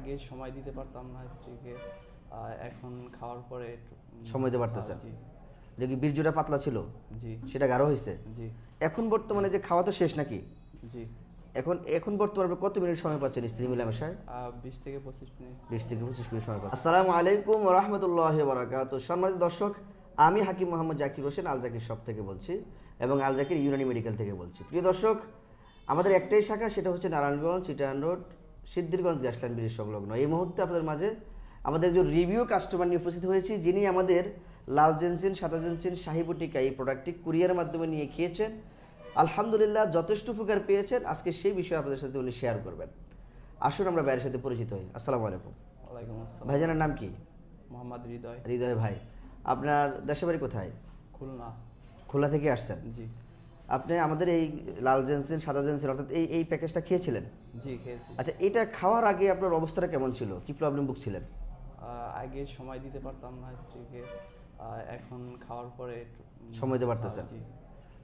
আগে সময় দিতে পারতাম না স্ত্রীকে এখন খাওয়ার পরে সময় দিতে পারতেছেন? যে কি বীর্যটা পাতলা ছিল? জি। সেটা গাঢ় হয়েছে? জি। এখন বর্তমানে যে খাওয়া তো শেষ নাকি? জি। এখন এখন বর্তমানে কত মিনিট সময় পাচ্ছেন স্ত্রী মিলামেশায়? আহ, বিশ থেকে পঁচিশ মিনিট। বিশ থেকে পঁচিশ মিনিট সময় পাচ্ছেন। আসসালামু আলাইকুম রহমতুল্লাহ বারাকাত সম্মানিত দর্শক আমি হাকিম মোহাম্মদ জাকির হোসেন আল জাকির শপ থেকে বলছি এবং আল জাকির ইউনানি মেডিকেল থেকে বলছি। প্রিয় দর্শক আমাদের একটাই শাখা সেটা হচ্ছে Narayanganj Chitan road. Siddhirganj gas line bridge সংলগ্ন। এই মুহূর্তে আপনাদের মাঝে আমাদের একজন রিভিউ কাস্টমার নিয়ে উপস্থিত হয়েছি যিনি আমাদের লাল জেন্সিন সাদা জেন্সিন শাহিবুটিকা এই প্রোডাক্টটি কুরিয়ারের মাধ্যমে নিয়ে খেয়েছেন। আলহামদুলিল্লাহ যথেষ্ট উপকার পেয়েছেন। আজকে সেই বিষয়ে আপনাদের সাথে উনি শেয়ার করবেন। আসুন আমরা বাইরের সাথে পরিচিত হই। আসসালামু আলাইকুম। ওয়ালাইকুম আসসালাম। ভাইজানের নাম কি? মোহাম্মদ হৃদয়। হৃদয় ভাই। আপনার দেশের বাড়ি কোথায়? খুলনা। খুলনা থেকে আসছেন? জি। আপনি আমাদের এই লাল জেন্সিন সাদা জেন্সিন অর্থাৎ এই এই প্যাকেজটা খেয়েছিলেন? জি খেয়েছি। আচ্ছা এটা খাওয়ার আগে আপনার অবস্থাটা কেমন ছিল? কি প্রবলেম ভুগছিলেন? আগে সময় দিতে পারতাম না স্ত্রীকে এখন খাওয়ার পরে সময় দিতে পারতেছেন?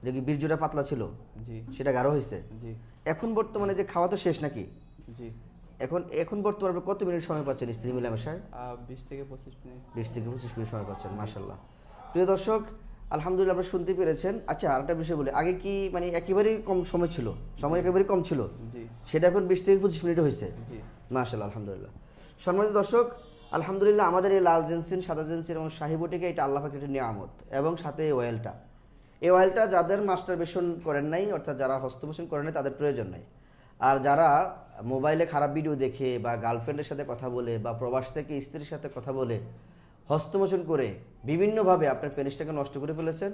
যে কি বীর্যটা পাতলা ছিল? জি। সেটা গাঢ় হয়েছে? জি। এখন বর্তমানে যে খাওয়া তো শেষ নাকি? জি। এখন এখন বর্তমানে কত মিনিট সময় পাচ্ছেন স্ত্রী মিলামেশায় বিশ থেকে পঁচিশ মিনিট। বিশ থেকে পঁচিশ মিনিট সময় পাচ্ছেন মাসাল্লাহ প্রিয় দর্শক আলহামদুলিল্লাহ আপনি শুনতে পেরেছেন। আচ্ছা আরেকটা বিষয় বলি। আগে কি মানে একেবারেই কম সময় ছিল? সময় একেবারেই কম ছিল? সেটা এখন বিশ থেকে পঁচিশ মিনিট হয়েছে? জি। মাশাল্লাহ আলহামদুলিল্লাহ। সম্মানিত দর্শক আলহামদুলিল্লাহ আমাদের এই লাল জেন্সিন সাদা জেন্সিন এবং শাহিবটিকে এটা আল্লাহ একটা নিয়ামত এবং সাথে এই অয়েলটা এই অয়েলটা যাদের মাস্টারবেশন করেন নাই অর্থাৎ যারা হস্তমোষণ করেন নাই তাদের প্রয়োজন নাই। আর যারা মোবাইলে খারাপ ভিডিও দেখে বা গার্লফ্রেন্ডের সাথে কথা বলে বা প্রবাস থেকে স্ত্রীর সাথে কথা বলে হস্তমোষণ করে বিভিন্নভাবে আপনার পেনিসটাকে নষ্ট করে ফেলেছেন।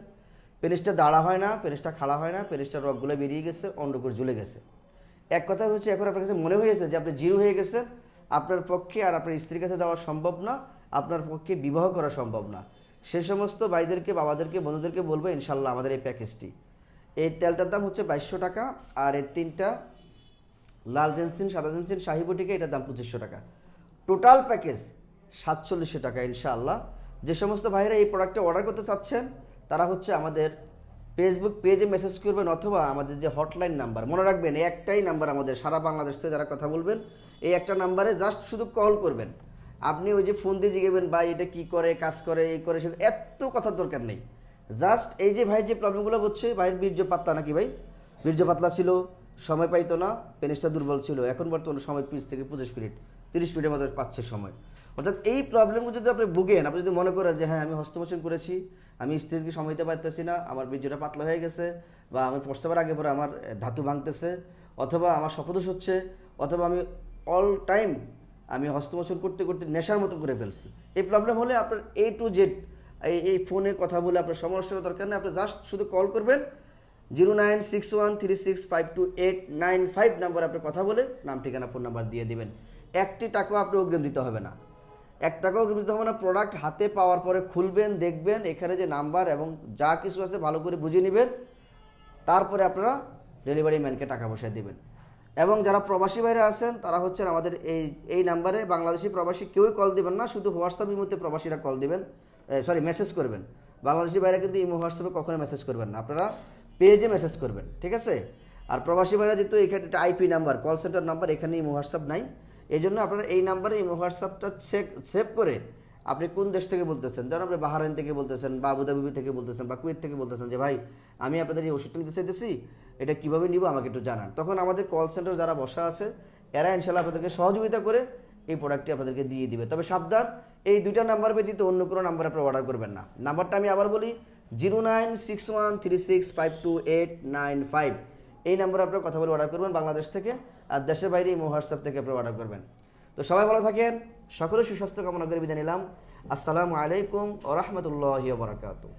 পেনিসটা দাঁড়া হয় না, পেনিসটা খাড়া হয় না, পেনিসটার রগগুলো বেরিয়ে গেছে অন্ডকুর ঝুলে গেছে। এক কথা হচ্ছে, এখন আপনার কাছে মনে হয়েছে যে আপনি জিরো হয়ে গেছেন, আপনার পক্ষে আর আপনার স্ত্রীর কাছে যাওয়া সম্ভব না, আপনার পক্ষে বিবাহ করা সম্ভব না। সে সমস্ত ভাইদেরকে, বাবাদেরকে, বন্ধুদেরকে বলব, ইনশাল্লাহ আমাদের এই প্যাকেজটি। এই তেলটার দাম হচ্ছে বাইশশো টাকা আর এর তিনটা লাল জেন্সিন, সাদা জেন্সিন শাহিবুটিকে এটার দাম পঁচিশশো টাকা। টোটাল প্যাকেজ সাতচল্লিশশো টাকা ইনশাআল্লাহ। যে সমস্ত ভাইরা এই প্রোডাক্টটা অর্ডার করতে চাচ্ছেন, তারা হচ্ছে আমাদের ফেসবুক পেজে মেসেজ করবেন অথবা আমাদের যে হটলাইন নাম্বার মনে রাখবেন এই একটাই নাম্বার আমাদের সারা বাংলাদেশ থেকে যারা কথা বলবেন, এই একটা নাম্বারে জাস্ট শুধু কল করবেন। আপনি ওই যে ফোন দিয়ে জিগেবেন, ভাই, এটা কি করে, কাজ করে, এই করে, সেটা এত কথার দরকার নেই। জাস্ট এই যে ভাই যে প্রবলেমগুলো হচ্ছে, ভাইয়ের বীর্য পাত্তা নাকি ভাই? বীর্য পাতলা ছিল, সময় পাইতো না, পেনিসটা দুর্বল ছিল, এখন বর্তমানে সময় পিস থেকে পঁচিশ মিনিট, তিরিশ মিনিটের মতো পাচ্ছে সময়। অর্থাৎ এই প্রবলেমগুলো যদি আপনি ভুগেন, আপনি যদি মনে করেন যে হ্যাঁ আমি হস্তমোচন করেছি, আমি স্ত্রীকে সময় দিতে পারতেছি না, আমার বীর্যটা পাতলা হয়ে গেছে, বা আমি প্রস্তাবের আগে পরে আমার ধাতু ভাঙতেছে, অথবা আমার শপথোষ হচ্ছে, অথবা আমি অল টাইম আমি হস্তমোচন করতে করতে নেশার মতো করে ফেলছি। এই প্রবলেম হলে আপনার এ টু জেড এই এই ফোনে কথা বলে আপনার সমস্যার দরকার নেই। আপনি জাস্ট শুধু কল করবেন zero nine six one three six five two eight nine five number আপনি কথা বলে নাম, ঠিকানা ফোন নাম্বার দিয়ে দেবেন। একটি টাকাও আপনি অগ্রিম দিতে হবে না। এক টাকাও অগ্রিম দিতে হবে না। প্রোডাক্ট হাতে পাওয়ার পরে খুলবেন, দেখবেন, এখানে যে নাম্বার এবং যা কিছু আছে ভালো করে বুঝে নেবেন। তারপরে আপনারা ডেলিভারি ম্যানকে টাকা পয়সা দেবেন। এবং যারা প্রবাসী বাইরে আছেন, তারা হচ্ছেন আমাদের এই এই নাম্বারে বাংলাদেশি প্রবাসী, কেউই কল দিবেন না। শুধু হোয়াটসঅ্যাপের মধ্যে প্রবাসীরা কল দিবেন। সরি মেসেজ করবেন। বাংলাদেশি বাইরে কিন্তু ইমো হোয়াটসঅ্যাপে কখনো মেসেজ করবেন না। আপনারা পেজে মেসেজ করবেন, ঠিক আছে? আর প্রবাসী বাইরে যেহেতু এখানে একটা IP number call centre number এখানে ইমো হোয়াটসঅ্যাপ নাই। এই জন্য আপনারা এই নাম্বারে এই হোয়াটসঅ্যাপটা সেভ করে আপনি কোন দেশ থেকে বলতেছেন? ধরুন আপনি বাহারাইন থেকে বলতেছেন বা আবুধাবি থেকে বলতেছেন বা কুয়েত থেকে বলতেছেন যে, ভাই, আমি আপনাদের এই ওষুধটা নিতে চাইতেছি, এটা কীভাবে নিব আমাকে একটু জানান। তখন আমাদের কল সেন্টার যারা বসা আছে, এরা ইনশাল্লাহ আপনাদেরকে সহযোগিতা করে এই প্রোডাক্টটি আপনাদেরকে দিয়ে দিবে। তবে সাবধান, এই দুইটা নাম্বার ব্যতীত অন্য কোনো নাম্বার আপনি অর্ডার করবেন না। নাম্বারটা আমি আবার বলি zero nine six one three six five two eight nine five এই নাম্বারে আপনার কথা বলে অর্ডার করবেন বাংলাদেশ থেকে। আর দেশের বাইরে এই হোয়াটসঅ্যাপ থেকে আপনি অর্ডার করবেন। তো সবাই ভালো থাকেন সকলে সুস্বাস্থ্য কামনা করে বিদায় নিলাম। আসসালামু আলাইকুম ও রহমতুল্লাহ বরাকাতু